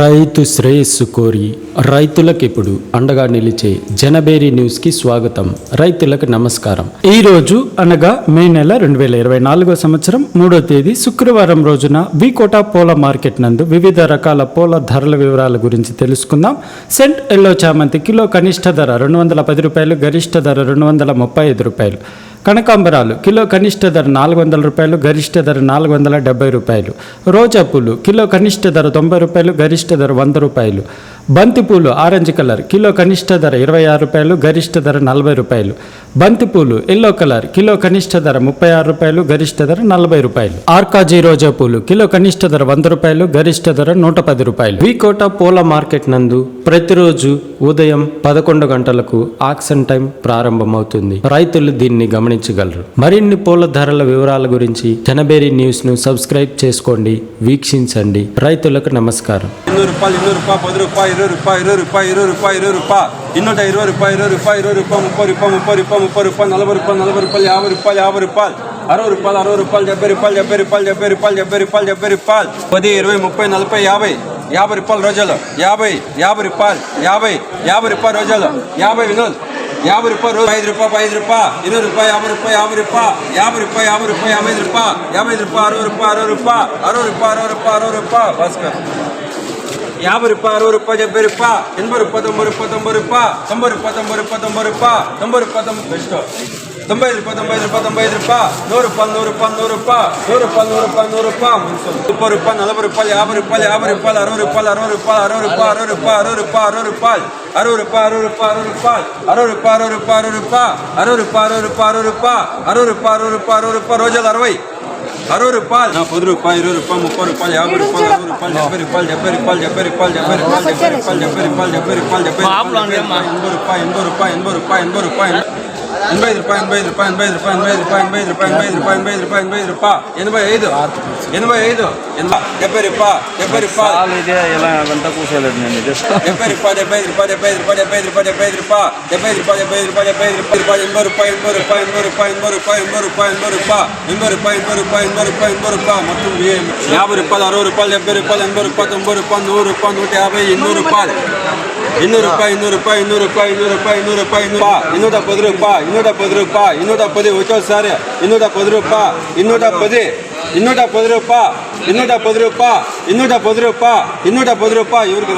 రైతు శ్రేయస్సు కోరి రైతులకు ఇప్పుడు అండగా నిలిచే జనబేరి న్యూస్కి స్వాగతం. రైతులకు నమస్కారం. ఈ రోజు అనగా మే నెల రెండు వేల ఇరవై నాలుగో సంవత్సరం మూడో తేదీ శుక్రవారం రోజున వికోటా పూల మార్కెట్ నందు వివిధ రకాల పూల ధరల వివరాల గురించి తెలుసుకుందాం. సెంట్ ఎల్లో చామంతి కిలో కనిష్ట ధర రెండు వందల పది రూపాయలు గరిష్ట ధర రెండు వందల ముప్పై ఐదు రూపాయలు. కనకాంబరాలు కిలో కనిష్ట ధర నాలుగు వందల రూపాయలు గరిష్ట ధర నాలుగు వందల డెబ్బై రూపాయలు. రోజా పూలు కిలో కనిష్ట ధర తొంభై రూపాయలు గరిష్ట ధర వంద రూపాయలు. బంతిపూలు ఆరెంజ్ కలర్ కిలో కనిష్ట ధర ఇరవై ఆరు రూపాయలు గరిష్ట ధర నలభై రూపాయలు. బంతిపూలు ఎల్లో కలర్ కిలో కనిష్ట ధర ముప్పై ఆరు రూపాయలు గరిష్ట ధర నలభై రూపాయలు. ఆర్కాజీ రోజా పూలు కిలో కనిష్ట ధర వంద రూపాయలు గరిష్ట ధర నూట పది రూపాయలు. వికోట పూల మార్కెట్ నందు ప్రతిరోజు ఉదయం పదకొండు గంటలకు ఆక్షన్ టైం ప్రారంభమవుతుంది. రైతులు దీన్ని గమనించగలరు. మరిన్ని పూల ధరల వివరాల గురించి చెనబేరి న్యూస్ను సబ్స్క్రైబ్ చేసుకోండి వీక్షించండి. రైతులకు నమస్కారం. ఇరవై రూపాయలు ఇరవై రూపాయలు పది రూపాయలు ఇరవై రూపాయలు ఇరవై రూపాయలు ఇరవై రూపాయలు ఇరవై రూపాయలు ఇన్నూట ఇరవై రూపాయలు ముప్పై రూపాయలు ముప్పై రూపాయలు ముప్పై రూపాయలు నలభై రూపాయలు నలభై రూపాయలు యాభై రూపాయలు యాభై రూపాయలు అరవై రూపాయలు అరవై రూపాయలు డెబ్బై రూపాయలు డెబ్బై రూపాయలు డెబ్బై రూపాయలు డెబ్బై రూపాయలు డెబ్బై రూపాయలు పది ఇరవై ముప్పై నలభై యాభై యాభై రూపాయలు రోజులు యాభై యాభై రూపాయలు యాభై యాభై రూపాయలు రోజులు యాభై వినోద్ యాభై రూపాయలు రోజు ఐదు రూపాయలు ఐదు రూపాయలు ఇరవై రూపాయలు యాభై రూపాయలు యాభై రూపాయలు యాభై రూపాయలు యాభై రూపాయలు యాభై ఐదు రూపాయలు యాభై ఐదు రూపాయలు అరవై రూపాయలు అరవై రూపాయలు అరవై రూపాయలు అరవై రూపాయలు అరవై రూపాయలు భాస్కర్. యాభై రూపాయలు అరవై రూపాయలు డెబ్బై రూపాయలు ఎనభై రూపాయలు తొంభై రూపాయలు తొంభై రూపాయలు తొంభై రూపాయలు తొంభై రూపాయలు తొంభై రూపాయలు తొంభై రూపాయలు తొంభై బెస్ట్. తొంభై ఐదు రూపాయలు తొంభై ఐదు రూపాయలు తొంభై ఐదు రూపాయలు నూరు రూపాయలు నూరు రూపాయలు నూరు రూపాయలు నూరు రూపాయలు నూరు రూపాయలు నూరు రూపాయలు ముప్పై రూపాయలు నలభై రూపాయలు యాభై రూపాయలు యాభై రూపాయలు అరవై రూపాయలు అరవై రూపాయలు అరవై రూపాయలు అరవై రూపాయలు అరవై రూపాయలు అరవై రూపాయలు అరవై రూపాయలు అరవై రూపాయలు అరవై రూపాయలు అరవై రూపాయలు అరవై రూపాయలు అరవై రూపాయలు అరవై రూపాయలు అరవై రూపాయలు అరవై రూపాయలు అరవై రూపాయలు అరవై రూపాయలు రోజులు అరవై అరవై రూపాయలు నా పది రూపాయలు ఇరవై రూపాయలు ముప్పై రూపాయలు యాభై రూపాయలు అరవై రూపాయలు డెబ్బై రూపాయలు డెబ్బై రూపాయలు డెబ్బై రూపాయలు డెబ్బై రూపాయలు డెబ్బై రూపాయలు డెబ్బై రూపాయలు డెబ్బై రూపాయలు ఎనభై రూపాయలు ఎనభై రూపాయలు ఎనభై రూపాయలు ఎనభై రూపాయలు ఎనభై ఐదు రూపాయలు ఎనభై ఐదు రూపాయలు ఎనభై ఐదు రూపాయలు ఎనభై ఐదు రూపాయలు ఎనభై ఐదు రూపాయలు ఎనభై ఐదు రూపాయలు ఎనభై ఐదు డెబ్బై రూపాయ డెబ్బై రూపాయలు ఇదే ఇలా అంతా కూర్చోలేదు నేను డెబ్బై రూపాయ డెబ్బై రూపాయ డెబ్బై రూపాయ డెబ్బై రూపాయ డెబ్బై రూపాయ డెబ్బై రూపాయ డెబ్బై రూపాయ డెబ్బై రూపాయ ఎనభై రూపాయ ఎనభై రూపాయ ఎనభై రూపాయ ఎనభై రూపాయ ఎనభై రూపాయ ఎనభై రూపాయ ఎనభై రూపాయ ఎనభై రూపాయ ఎనభై రూపాయ ఎనభై రూపాయ మొత్తం యాభై రూపాయలు అరవై రూపాయలు డెబ్బై రూపాయలు ఎనభై రూపాయలు తొంభై రూపాయలు నూరు రూపాయలు నూట యాభై ఎన్నూరు రూపాయలు ಇನ್ನೂರು ರೂಪಾಯಿ ಇನ್ನೂರು ರೂಪಾಯಿ ಇನ್ನೂರು ರೂಪಾಯಿ ಇನ್ನೂರು ರೂಪಾಯಿ ಇನ್ನೂರು ರೂಪಾಯಿ ಇನ್ನೂರ ಇನ್ನೂರ ಪದ ರೂಪಾಯಿ ಇನ್ನೂರ ಪದ ರೂಪಾಯಿ ಇನ್ನೂರ ಪದಿ ಹೋಯ್ತು ಸರ್ ಇನ್ನೂರ ಪದ ರೂಪಾಯಿ ಇನ್ನೂರ ಪದಿ ಇನ್ನೂಟ ಪದ ರೂಪ ಇನ್ನೂಟ ಪದ ರೂಪ ಇನ್ನೂಟ ಪದ ರೂಪ ಇನ್ನೂಟ ಪದ ರೂಪ ಇವ್ರಿಗೆ